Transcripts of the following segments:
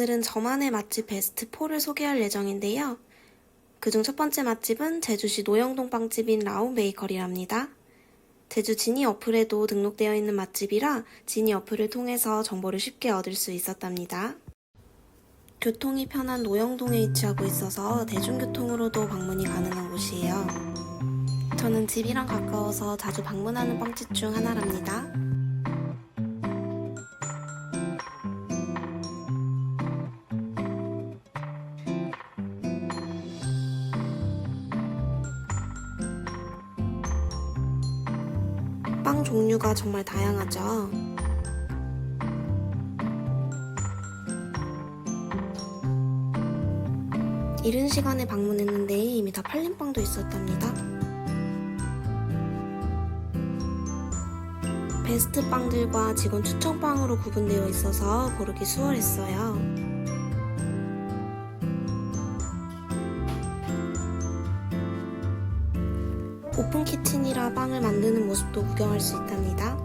오늘은 저만의 맛집 베스트 4를 소개할 예정인데요. 그중 첫 번째 맛집은 제주시 노영동 빵집인 라운 베이커리랍니다. 제주 지니 어플에도 등록되어 있는 맛집이라 지니 어플을 통해서 정보를 쉽게 얻을 수 있었답니다. 교통이 편한 노영동에 위치하고 있어서 대중교통으로도 방문이 가능한 곳이에요. 저는 집이랑 가까워서 자주 방문하는 빵집 중 하나랍니다. 빵 종류가 정말 다양하죠. 이른 시간에 방문했는데 이미 다 팔린 빵도 있었답니다. 베스트 빵들과 직원 추천 빵으로 구분되어 있어서 고르기 수월했어요. 오픈 키친이라 빵을 만드는 모습도 구경할 수 있답니다.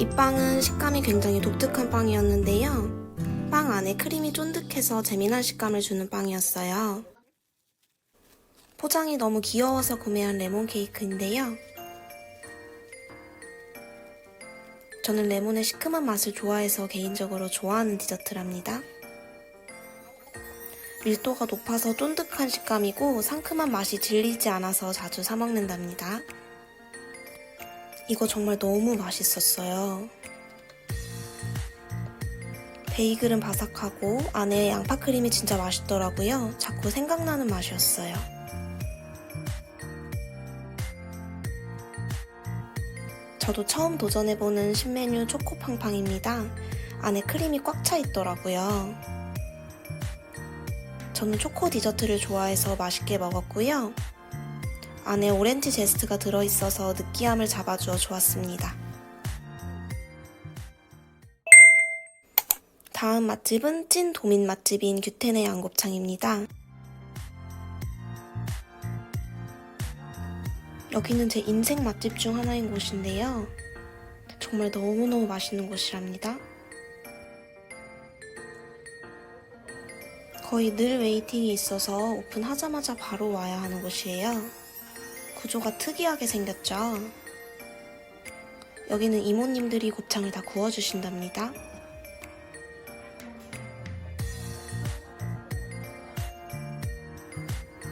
이 빵은 식감이 굉장히 독특한 빵이었는데요. 빵 안에 크림이 쫀득해서 재미난 식감을 주는 빵이었어요. 포장이 너무 귀여워서 구매한 레몬 케이크인데요. 저는 레몬의 시큼한 맛을 좋아해서 개인적으로 좋아하는 디저트랍니다. 밀도가 높아서 쫀득한 식감이고 상큼한 맛이 질리지 않아서 자주 사먹는답니다. 이거 정말 너무 맛있었어요. 베이글은 바삭하고 안에 양파 크림이 진짜 맛있더라고요. 자꾸 생각나는 맛이었어요. 저도 처음 도전해보는 신메뉴 초코팡팡입니다. 안에 크림이 꽉 차 있더라고요. 저는 초코 디저트를 좋아해서 맛있게 먹었고요. 안에 오렌지 제스트가 들어있어서 느끼함을 잡아주어 좋았습니다. 다음 맛집은 찐 도민 맛집인 규텐의 양곱창입니다. 여기는 제 인생 맛집 중 하나인 곳인데요. 정말 너무너무 맛있는 곳이랍니다. 거의 늘 웨이팅이 있어서 오픈하자마자 바로 와야 하는 곳이에요. 구조가 특이하게 생겼죠. 여기는 이모님들이 곱창을 다 구워주신답니다.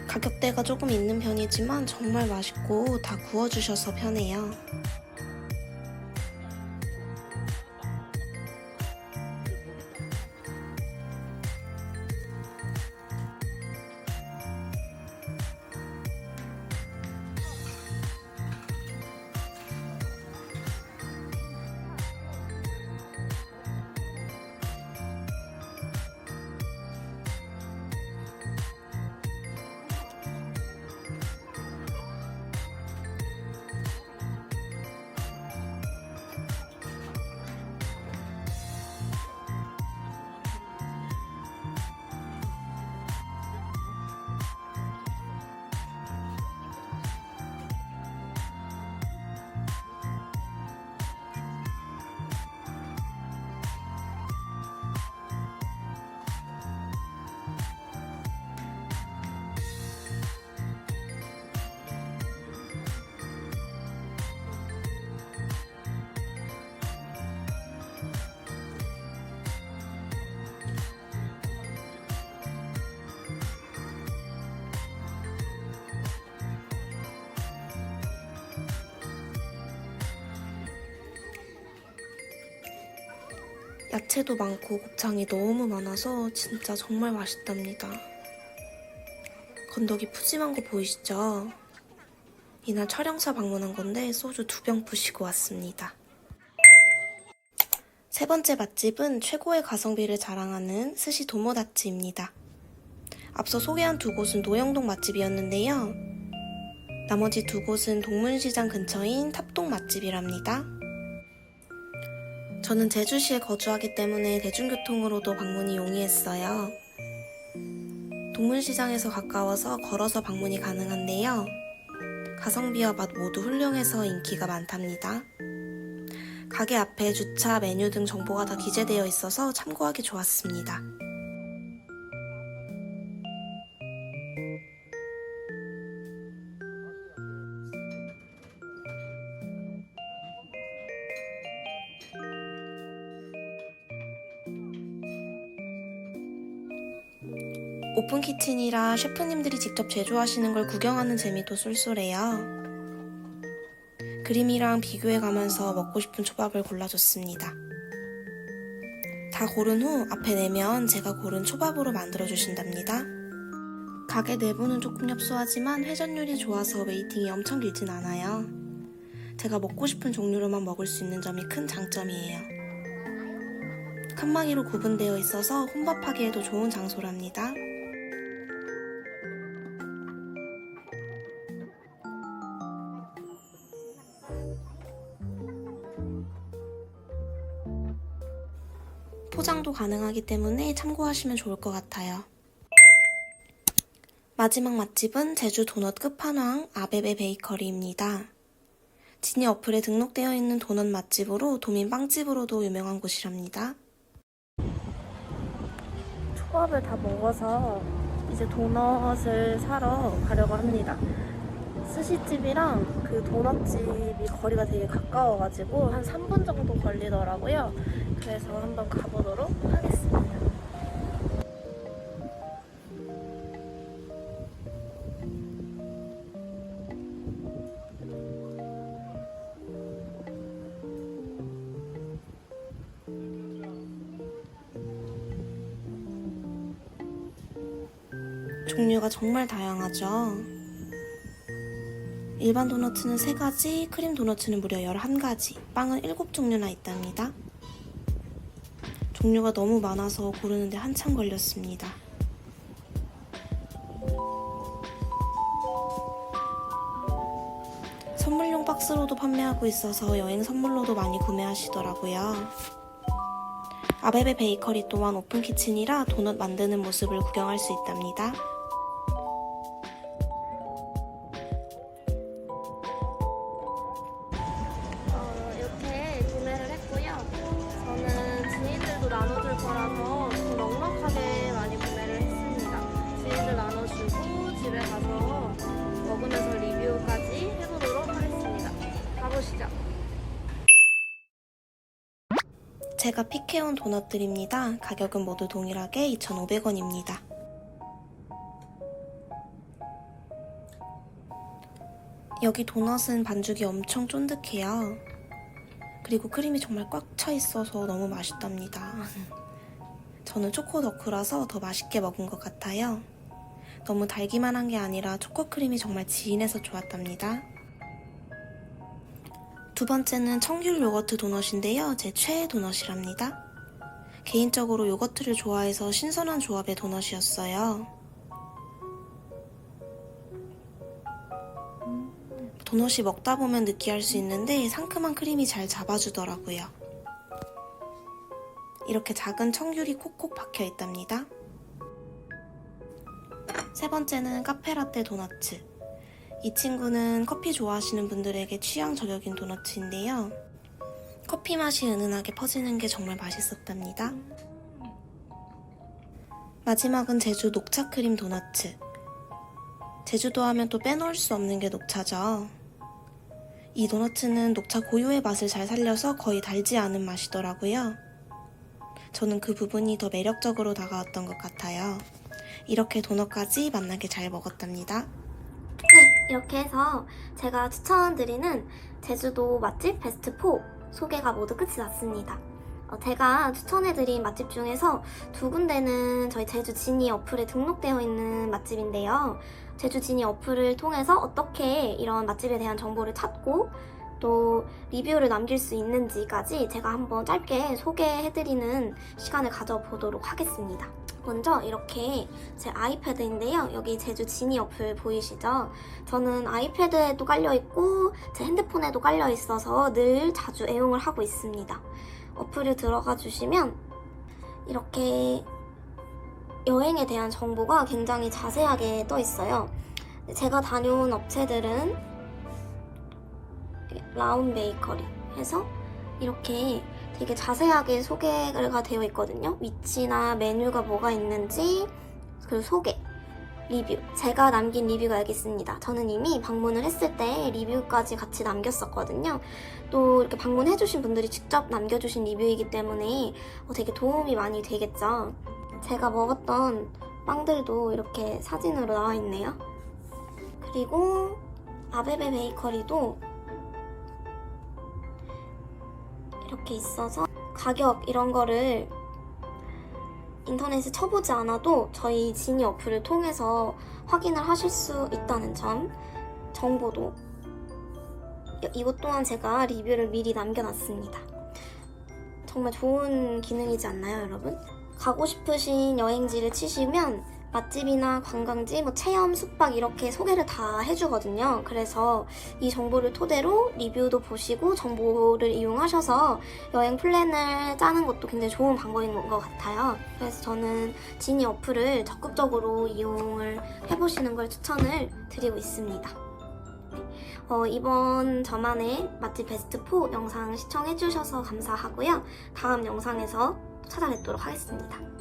가격대가 조금 있는 편이지만 정말 맛있고 다 구워주셔서 편해요. 야채도 많고 곱창이 너무 많아서 진짜 정말 맛있답니다. 건더기 푸짐한 거 보이시죠? 이날 촬영차 방문한 건데 소주 두 병 부시고 왔습니다. 세 번째 맛집은 최고의 가성비를 자랑하는 스시 도모다치입니다. 앞서 소개한 두 곳은 노영동 맛집이었는데요. 나머지 두 곳은 동문시장 근처인 탑동 맛집이랍니다. 저는 제주시에 거주하기 때문에 대중교통으로도 방문이 용이했어요. 동문시장에서 가까워서 걸어서 방문이 가능한데요. 가성비와 맛 모두 훌륭해서 인기가 많답니다. 가게 앞에 주차, 메뉴 등 정보가 다 기재되어 있어서 참고하기 좋았습니다. 오픈 키친이라 셰프님들이 직접 제조하시는 걸 구경하는 재미도 쏠쏠해요. 그림이랑 비교해 가면서 먹고 싶은 초밥을 골라줬습니다. 다 고른 후 앞에 내면 제가 고른 초밥으로 만들어 주신답니다. 가게 내부는 조금 협소하지만 회전율이 좋아서 웨이팅이 엄청 길진 않아요. 제가 먹고 싶은 종류로만 먹을 수 있는 점이 큰 장점이에요. 칸막이로 구분되어 있어서 혼밥하기에도 좋은 장소랍니다. 포장도 가능하기 때문에 참고하시면 좋을 것 같아요. 마지막 맛집은 제주 도넛 끝판왕 아베베 베이커리입니다. 지니 어플에 등록되어 있는 도넛 맛집으로 도민 빵집으로도 유명한 곳이랍니다. 초밥을 다 먹어서 이제 도넛을 사러 가려고 합니다. 스시집이랑 그 도넛집이 거리가 되게 가까워가지고 한 3분 정도 걸리더라고요. 그래서 한번 가보도록 하겠습니다. 종류가 정말 다양하죠. 일반 도너츠는 3가지, 크림 도너츠는 무려 11가지, 빵은 7종류나 있답니다. 종류가 너무 많아서 고르는데 한참 걸렸습니다. 선물용 박스로도 판매하고 있어서 여행 선물로도 많이 구매하시더라고요. 아베베 베이커리 또한 오픈 키친이라 도넛 만드는 모습을 구경할 수 있답니다. 제가 픽해온 도넛들입니다. 가격은 모두 동일하게 2,500원입니다. 여기 도넛은 반죽이 엄청 쫀득해요. 그리고 크림이 정말 꽉 차 있어서 너무 맛있답니다. 저는 초코 덕후라서 더 맛있게 먹은 것 같아요. 너무 달기만 한 게 아니라 초코 크림이 정말 진해서 좋았답니다. 두 번째는 청귤 요거트 도넛인데요. 제 최애 도넛이랍니다. 개인적으로 요거트를 좋아해서 신선한 조합의 도넛이었어요. 도넛이 먹다 보면 느끼할 수 있는데 상큼한 크림이 잘 잡아주더라고요. 이렇게 작은 청귤이 콕콕 박혀 있답니다. 세 번째는 카페라떼 도너츠. 이 친구는 커피 좋아하시는 분들에게 취향 저격인 도너츠인데요. 커피 맛이 은은하게 퍼지는 게 정말 맛있었답니다. 마지막은 제주 녹차 크림 도너츠. 제주도 하면 또 빼놓을 수 없는 게 녹차죠. 이 도너츠는 녹차 고유의 맛을 잘 살려서 거의 달지 않은 맛이더라고요. 저는 그 부분이 더 매력적으로 다가왔던 것 같아요. 이렇게 도넛까지 맛나게 잘 먹었답니다. 네, 이렇게 해서 제가 추천드리는 제주도 맛집 베스트 4 소개가 모두 끝이 났습니다. 어, 제가 추천해드린 맛집 중에서 두 군데는 저희 제주 지니 어플에 등록되어 있는 맛집인데요. 제주 지니 어플을 통해서 어떻게 이런 맛집에 대한 정보를 찾고 또 리뷰를 남길 수 있는지까지 제가 한번 짧게 소개해드리는 시간을 가져보도록 하겠습니다. 먼저 이렇게 제 아이패드인데요. 여기 제주 지니 어플 보이시죠? 저는 아이패드에도 깔려있고 제 핸드폰에도 깔려있어서 늘 자주 애용을 하고 있습니다. 어플을 들어가 주시면 이렇게 여행에 대한 정보가 굉장히 자세하게 떠 있어요. 제가 다녀온 업체들은 라운 베이커리 해서 이렇게 되게 자세하게 소개가 되어 있거든요. 위치나 메뉴가 뭐가 있는지 그리고 소개, 리뷰. 제가 남긴 리뷰가 여기 있습니다. 저는 이미 방문을 했을 때 리뷰까지 같이 남겼었거든요. 또 이렇게 방문해주신 분들이 직접 남겨주신 리뷰이기 때문에 어, 되게 도움이 많이 되겠죠. 제가 먹었던 빵들도 이렇게 사진으로 나와 있네요. 그리고 아베베 베이커리도 이렇게 있어서 가격 이런 거를 인터넷에 쳐보지 않아도 저희 지니 어플을 통해서 확인을 하실 수 있다는 점 정보도 이- 이것 또한 제가 리뷰를 미리 남겨놨습니다. 정말 좋은 기능이지 않나요, 여러분? 가고 싶으신 여행지를 치시면 맛집이나 관광지, 뭐 체험, 숙박 이렇게 소개를 다 해주거든요. 그래서 이 정보를 토대로 리뷰도 보시고 정보를 이용하셔서 여행 플랜을 짜는 것도 굉장히 좋은 방법인 것 같아요. 그래서 저는 지니 어플을 적극적으로 이용을 해보시는 걸 추천을 드리고 있습니다. 어, 이번 저만의 맛집 베스트 4 영상 시청해주셔서 감사하고요. 다음 영상에서 찾아뵙도록 하겠습니다.